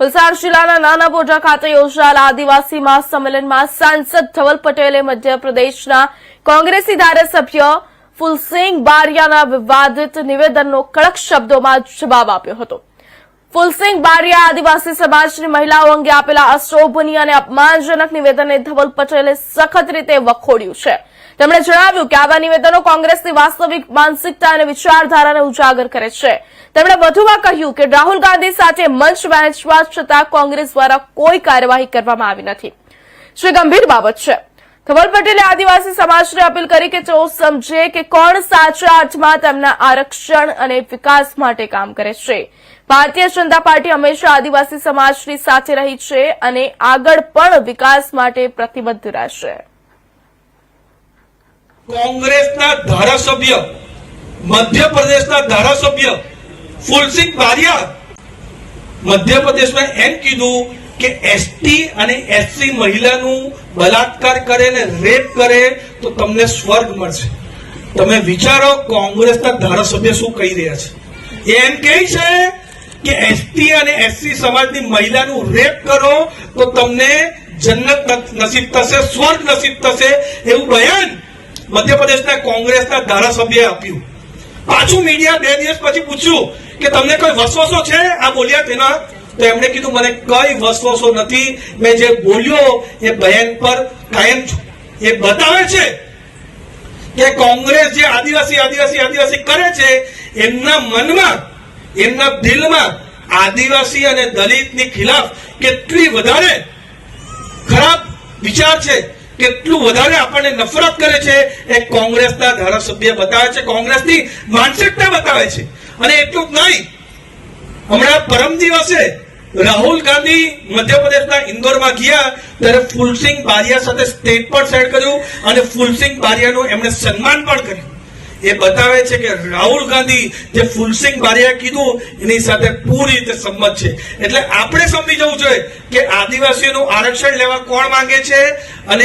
વલસાડ જિલ્લાના નાના બોજા ખાતે યોજાયેલા આદિવાસી મહાસંમેલનમાં સાંસદ ધવલ પટેલે મધ્યપ્રદેશના કોંગ્રેસી ધારાસભ્ય ફુલસિંગ બારિયાના વિવાદિત નિવેદનનો કડક શબ્દોમાં જવાબ આપ્યો હતો. ફુલસિંહ બારિયા આદિવાસી સમાજની મહિલાઓ અંગે આપેલા અશોભનીય અને અપમાનજનક નિવેદનને ધવલ પટેલે સખત રીતે વખોડ્યું છે. તેમણે જણાવ્યું કે આવા નિવેદનો કોંગ્રેસની વાસ્તવિક માનસિકતા અને વિચારધારાને ઉજાગર કરે છે. તેમણે વધુમાં કહ્યું કે રાહુલ ગાંધી સાથે મંચ વહેંચવા છતાં કોંગ્રેસ દ્વારા કોઈ કાર્યવાહી કરવામાં આવી નથી. જે ગંભીર બાબત છે. ધવલ પટેલે આદિવાસી સમાજને અપીલ કરી કે તેઓ સમજે કે કોણ સાચા અર્થમાં તેમના આરક્ષણ અને વિકાસ માટે કામ કરે છે. ભારતીય જનતા પાર્ટી હંમેશા આદિવાસી સમાજની સાથે રહી છે અને આગળ પણ વિકાસ માટે પ્રતિબદ્ધ રહેશે. કોંગ્રેસના ધારાસભ્ય, મધ્યપ્રદેશના ધારાસભ્ય ફુલસિંહ બારિયા મધ્યપ્રદેશમાં એમ કીધું કે એસટી અને એસસી મહિલાનું બલાત્કાર કરે ને રેપ કરે તો તમને સ્વર્ગ મળશે. તમે વિચારો, કોંગ્રેસના ધારાસભ્ય શું કહી રહ્યા છે? એમ કહે છે કે એસટી અને એસસી સમાજની મહિલાનું રેપ કરો તો તમને જન્નત નસીબ થશે, સ્વર્ગ નસીબ થશે એવું બયાન મધ્યપ્રદેશના કોંગ્રેસના ધારાસભ્યએ આપ્યું. પાછું મીડિયા બે દિવસ પછી પૂછ્યું કે તમને કોઈ વસવસો છે? આ બોલ્યા તેના તો એમણે કીધું, મને કઈ વસવસો નથી. મેં જે બોલ્યો એ બહેન પર કાયમ એ બતાવે છે કે કોંગ્રેસ જે આદિવાસી આદિવાસી આદિવાસી કરે છે, એમના મનમાં, એમના દિલમાં આદિવાસી અને દલિતની ખિલાફ કેટલી વધારે ખરાબ વિચાર છે, કેટલું વધારે આપણને નફરત કરે છે, એ કોંગ્રેસના ધારાસભ્ય બતાવે છે, કોંગ્રેસની માનસિકતા બતાવે છે. અને એટલું જ નહીં, હમણાં પરમ દિવસે રાહુલ ગાંધી મધ્યપ્રદેશના ઇન્દોરમાં ગયા, ત્યારે ફુલસિંહ બારિયા સાથે સ્ટેજ પર સેટ કર્યું અને ફુલસિંહ બારિયાનું એમણે સન્માન પણ કર્યું. એ બતાવે છે કે રાહુલ ગાંધી જે ફુલસિંહ બારિયા કીધું, એની સાથે પૂરી રીતે સંમત છે. એટલે આપણે સમજી જવું જોઈએ કે આદિવાસીઓનું આરક્ષણ લેવા કોણ માંગે છે અને